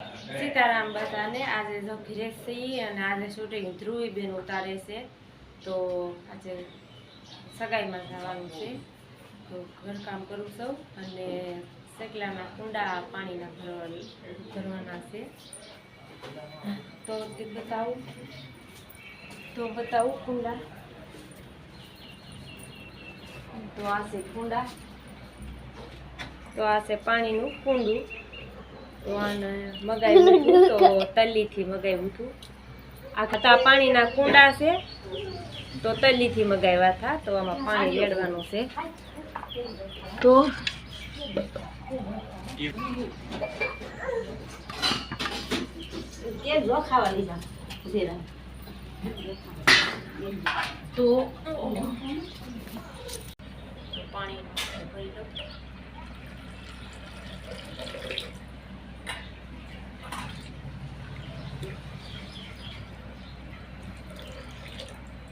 સીતારામ બધાને. આજે જો ઘરે અને આજે શૂટિંગ ધ્રુવી બેન ઉતારે છે. તો આજે સગાઈમાં જવાનું છે. તો ઘરકામ કરું સૌ અને શેકલાના કુંડા પાણીના ભરવા ભરવાના છે. તો બતાવું. તો બતાવું કુંડા. તો આ છે કુંડા. તો આ છે પાણીનું કુંડું. મગાવ્યું હતું તો તલ્લીથી મગાવ્યું હતું આ હતા પાણીના કુંડા છે તો તલ્લીથી મગાવ્યા હતા. તો આમાં પાણી રેડવાનું છે. તો તો પાણી ભરી લો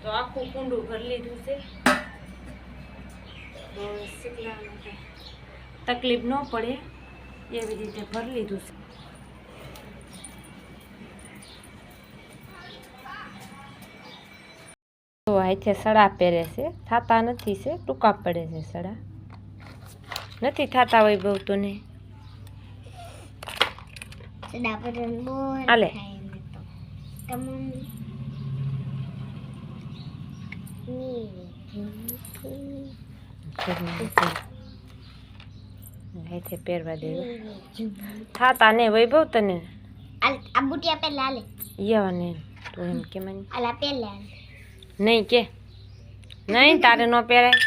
તો આખું કુંડું ભરી લીધું છે. તો તકલીફ ન પડે એવી રીતે ભરી લીધું છે. તો અહીંથી સડા પહેરે છે થતા નથી છે ટૂંકા પડે છે સડા. નથી થતા હોય બહુ તો ને હાલે. અહીંથી પહેરવા દેવું થતા ને વૈભવ તને આ બુટિયા પેલા હાલે યવાને તો એમ કે મને આલા પેલા નહીં કે નહીં તારે ન પહેરાય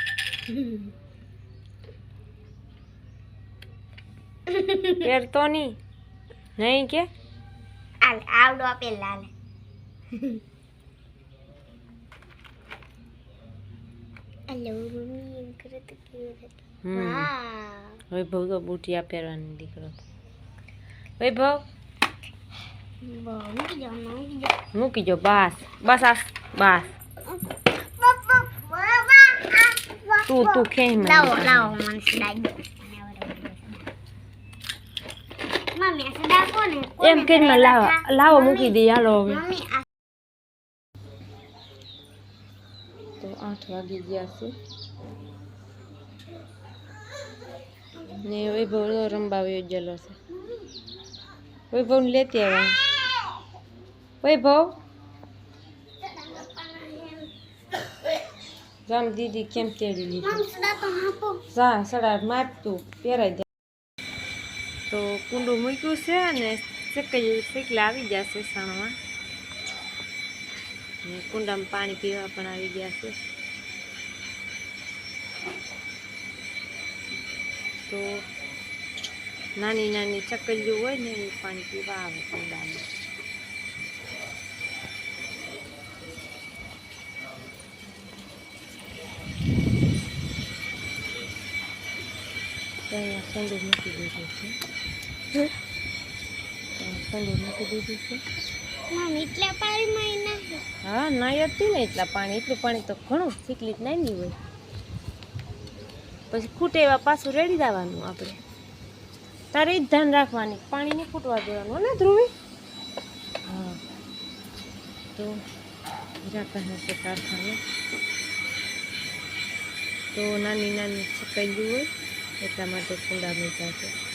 પહેરતો નહીં નહીં કે હાલે આવડો પેલા હાલે હેલો મમ્મી એમ કરે તો કેવું લાગે હમ વાવ વૈભવ તો બુટિયા પહેરવાની દીકરો. વૈભવ મૂકી જો બાસ બસ આસ બસ. તું તું ખેંચ લાવો મને સડાઈ દો. એમ કરીને લાવો લાવો મૂકી દઈએ હાલો હવે મમ્મી આ તો આઠ વાગી ગયા છે ને વૈભવ રમવા રંબા વયો છે વૈભવ લેતી આવ્યા વૈભવ રામ દીદી કેમ તેડી લીધી હા સડા માપતું પહેરાઈ દે તો કુંડું મૂક્યું છે અને શેકાઈ શેકલા આવી ગયા છે સણમાં કુંડામાં પાણી પીવા પણ આવી ગયા છે તો નાની નાની ચકલીઓ હોય ને એ પાણી પીવા આવે કુંડામાં તો અહીંયા સંડું મૂકી દીધું છે. સંડું મૂકી દીધું છે. એટલા પાણીમાં હા નાઈ હતી ને એટલા પાણી. એટલું પાણી તો ઘણું ચીકલી જ નાની હોય. પછી ખૂટે એવા પાછું રેડી દેવાનું આપણે. તારે જ ધ્યાન રાખવાની પાણીને ખૂટવા દેવાનું ને ધ્રુવી? હા. તો જાતા હશે કારખાને. તો નાની નાની છકાઈ હોય, એટલા માટે કુંડા મૂક્યા છે.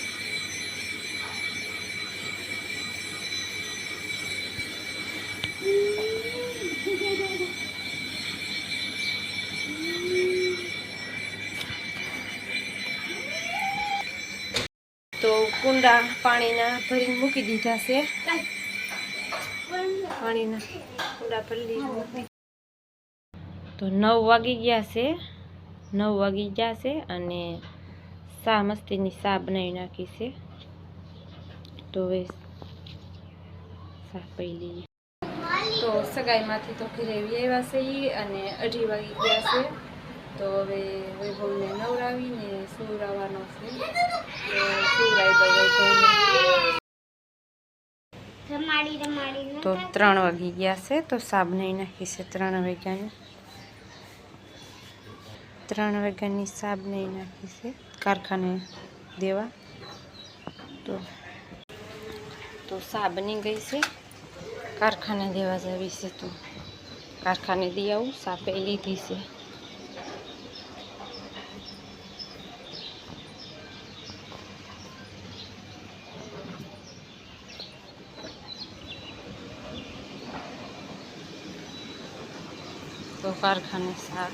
તો કુંડા પાણીના ભરીને મૂકી દીધા છે. પાણીના કુંડા ભરી તો નવ વાગી ગયા છે. નવ વાગી ગયા છે અને સા મસ્તીની સા બનાવી નાખી છે. તો હવે સા પી લઈએ. તો સગાઈમાંથી તો ઘરે આવ્યા છે અને અઢી વાગી ગયા છે. તો હવે વૈભવને નવરાવીને સુવડાવવાનો છે. તો ત્રણ વાગી ગયા છે તો સાબ નહીં નાખી છે ત્રણ વાગ્યાની. ત્રણ વાગ્યાની સાબ નહીં નાખી છે કારખાને દેવા. તો તો સાબ સા બની ગઈ છે કારખાને દેવા જવી છે તો કારખાને દઈ આવું સા લીધી છે. તો કારખાને શાક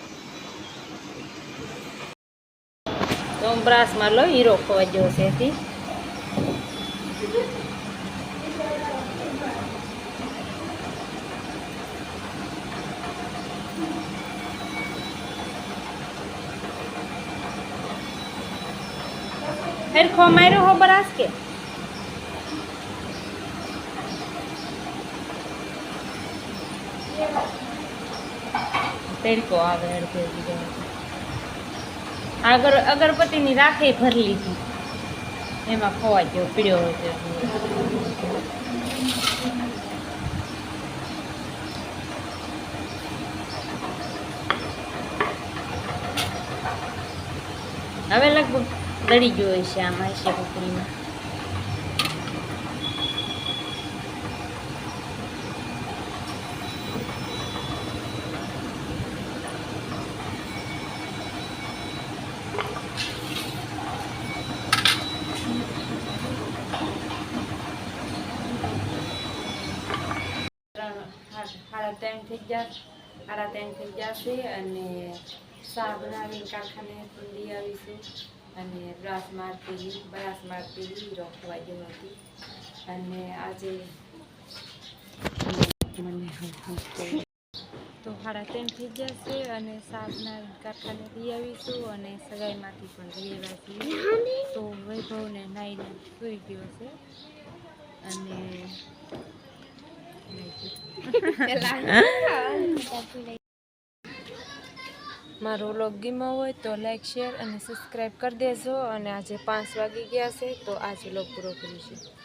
તો બ્રાસમાં લો, હીરો ખોવા જેવો છે એથી. હરખો માર્યો હો બરાસ કે? તડકો આવે અડધે આગળ અગરબત્તીની રાખે ભરી લીધી. એમાં ખોવા જેવો પીળ્યો હોય હવે લગભગ દળી ગયો છે આમાં હશે કુકડીમાં ત્રણ સાડા ત્રણ થઈ ગયા. સાડા ત્રણ થઈ ગયા છે અને સા બનાવીને કારખાને લઈ આવીશું અને બ્રાસ મારતી બ્રાસ મારતી રોકવા ગયો હતી. અને આજે મને તો સાડા ત્રણ થઈ જશે અને સા કારખાને લઈ આવીશું અને સગાઈમાંથી પણ લઈ આવ્યા તો વૈભવને નાઈને સુઈ ગયો છે. અને મારો વ્લોગ ગીમો હોય તો લાઈક શેર અને સબસ્ક્રાઈબ કરી દેજો અને આજે પાંચ વાગી ગયા છે તો આજે વ્લોગ પૂરો કરીશું.